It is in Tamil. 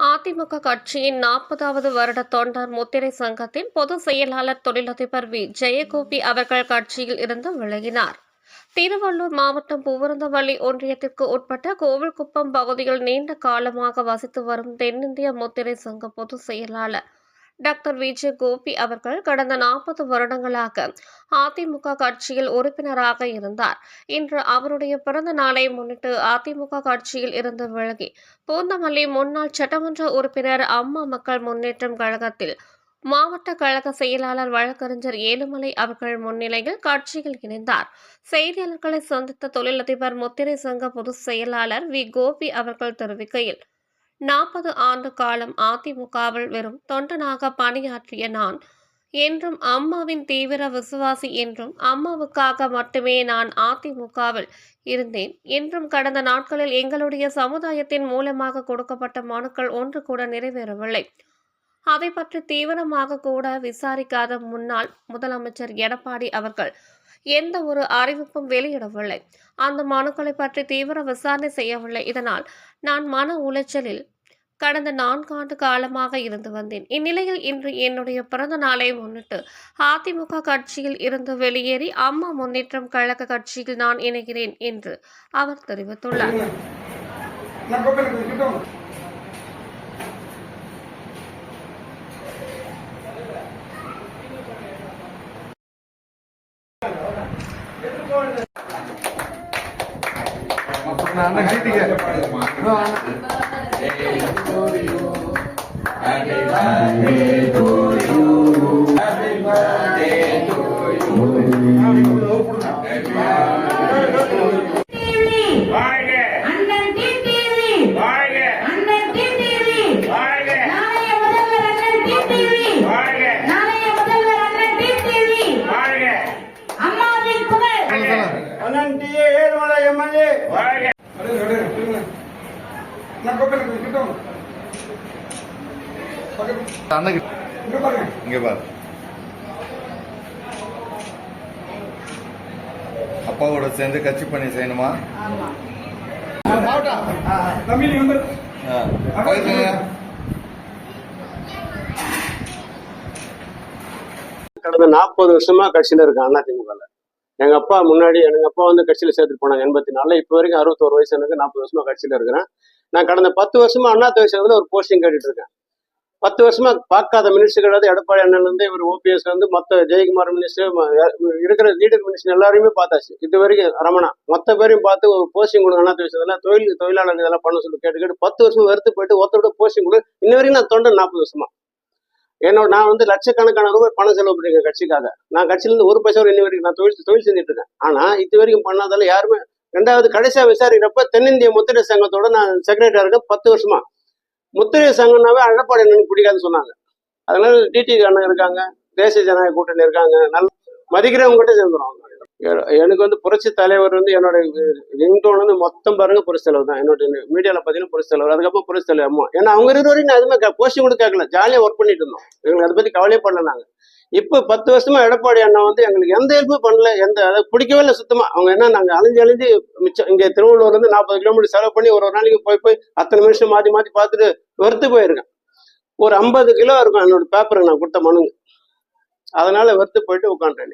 அதிமுக கட்சியின் நாற்பதாவது வருட தொண்டர் முத்திரை சங்கத்தின் பொதுச் செயலாளர் தொழிலதிபர் வி. ஜெயகோபி அவர்கள் கட்சியில் இருந்து விலகினார். திருவள்ளூர் மாவட்டம் பூவரந்தவள்ளி ஒன்றியத்திற்கு உட்பட்ட கோவில்குப்பம் பகுதியில் நீண்ட காலமாக வசித்து வரும் தென்னிந்திய முத்திரை சங்க பொதுச் செயலாளர் டாக்டர் விஜய் கோபி அவர்கள் கடந்த நாற்பது வருடங்களாக அதிமுக கட்சியில் உறுப்பினராக இருந்தார். இன்று அவருடைய பிறந்த நாளை முன்னிட்டு அதிமுக கட்சியில் இருந்து விலகி பூந்தமல்லி முன்னாள் சட்டமன்ற உறுப்பினர் அம்மா மக்கள் முன்னேற்றம் கழகத்தில் மாவட்ட கழக செயலாளர் வழக்கறிஞர் ஏழுமலை அவர்கள் முன்னிலையில் கட்சியில் இணைந்தார். செய்தியாளர்களை சந்தித்த தொழிலதிபர் முத்திரை சங்க பொதுச் செயலாளர் வி. கோபி அவர்கள் தெரிவிக்கையில் நாற்பது ஆண்டு காலம் அதிமுகவில் வெறும் தொண்டனாக பணியாற்றிய நான் என்றும் அம்மாவின் தீவிர விசுவாசி என்றும் அம்மாவுக்காக மட்டுமே நான் அதிமுகவில் இருந்தேன் என்றும் கடந்த நாட்களில் எங்களுடைய சமுதாயத்தின் மூலமாக கொடுக்கப்பட்ட மனுக்கள் ஒன்று கூட நிறைவேறவில்லை. அதை பற்றி தீவிரமாக கூட விசாரிக்காத முன்னாள் முதலமைச்சர் எடப்பாடி அவர்கள் எந்த ஒரு அறிவிப்பும் வெளியிடவில்லை. அந்த மனுக்களை பற்றி தீவிர விசாரணை செய்யவில்லை. இதனால் நான் மன உளைச்சலில் கடந்த நான்காண்டு காலமாக இருந்து வந்தேன். இந்நிலையில் இன்று என்னுடைய பிறந்த நாளை முன்னிட்டு அதிமுக கட்சியில் இருந்து வெளியேறி அம்மா முன்னேற்றம் கழக கட்சியில் நான் இணைகிறேன் என்று அவர் தெரிவித்துள்ளார். நான் கோபிலுக்கு கிட்ட ஏழுமலை எம்எல்ஏ அண்ணன் இங்க பாரு. அப்பாவோட சேர்ந்து கட்சி பணி செய்யணுமா. கடந்த நாற்பது வருஷமா கட்சியில இருக்கேன் அதிமுகல எங்க அப்பா முன்னாடி எங்க அப்பா வந்து கட்சியில சேர்த்துட்டு போனாங்க எண்பத்தி நாலுல. இப்போ வரைக்கும் அறுபத்தோரு வயசு எனக்கு நாற்பது வருஷமா கட்சியில இருக்கிறேன். நான் கடந்த பத்து வருஷமா அண்ணா தொழிற்சங்கத்துல ஒரு போஸ்டிங் கேட்டுட்டு இருக்கேன். பத்து வருஷமா பார்க்காத மினிஸ்டர் கிடையாது. எடப்பாடி அண்ணன்ல இருந்து இவர் ஓபிஎஸ் வந்து ஜெயக்குமார் மினிஸ்டர் இருக்கிற லீடர் மினிஸ்டர் எல்லாரையுமே பார்த்தாச்சு. இது வரைக்கும் ரமணா. மொத்த பேரையும் பார்த்து ஒரு போஸ்டிங் கொடுங்க அண்ணா தொழிற்சங்கத்துல தொழில் தொழிலாளர்கள் இதெல்லாம் பண்ண சொல்லி கேட்டு கேட்டு பத்து வருஷம் வெறுத்து போயிட்டு ஒருத்தரோட போஸ்டிங் கொடு இன்ன வரைக்கும் நான் தொண்டை நாற்பது வருஷமா. என்னோட நான் வந்து லட்சக்கணக்கான ரூபாய் பணம் செலவு பண்ணிருக்கேன் கட்சிக்காக. நான் கட்சியில இருந்து ஒரு பைசா இன்னி வரைக்கும் நான் தொழில் தொழில் செஞ்சுட்டு இருக்கேன். ஆனா இது வரைக்கும் பண்ணாதால யாருமே ரெண்டாவது கடைசியா விசாரிக்கிறப்ப தென்னிந்திய முத்திரை சங்கத்தோட நான் செக்ரட்டரியா இருக்கேன் பத்து வருஷமா. முத்திரை சங்கம்னாவே அழப்பாடு என்னன்னு பிடிக்காதுன்னு சொன்னாங்க. அதனால டிடி அண்ணன் இருக்காங்க தேசிய ஜனநாயக கூட்டணி இருக்காங்க நல்ல மதிக்கிறவங்க கிட்ட எனக்கு வந்து புரட்சி தலைவர் வந்து என்னோட ரிங்டோன் வந்து மொத்தம் பாருங்க புரட்சி தலைவர் தான். என்னோட மீடியாவில் பார்த்தீங்கன்னா புரட்சி தலைவர். அதுக்கப்புறம் புரட்சி தலைவர் அம்மா. ஏன்னா அவங்க இருக்கிற வரைக்கும் நான் எதுவுமே போஸ்டிங் கூட கேட்கல ஜாலியாக ஒர்க் பண்ணிட்டு இருந்தோம். எங்களுக்கு அதை பத்தி கவலையே பண்ணல நாங்கள் இப்போ பத்து வருஷமா எடப்பாடி அண்ணா வந்து எங்களுக்கு எந்த ஹெல்ப்பும் பண்ணல. எந்த அதாவது பிடிக்கவே இல்லை சுத்தமா. அவங்க என்ன நாங்கள் அலைஞ்சு அலைஞ்சு மிச்சம் இங்கே திருவள்ளூர் வந்து நாற்பது கிலோமீட்டர் செலவு பண்ணி ஒரு ஒரு நாளைக்கு போய் போய் அத்தனை நிமிஷம் மாற்றி மாற்றி பார்த்துட்டு வெறுத்து போயிருக்கேன். ஒரு ஐம்பது கிலோ இருக்கும். என்னோட பேப்பருக்கு நான் கொடுத்த மனுங்க. அதனால வெறுத்து போயிட்டு உட்காந்துட்டேன்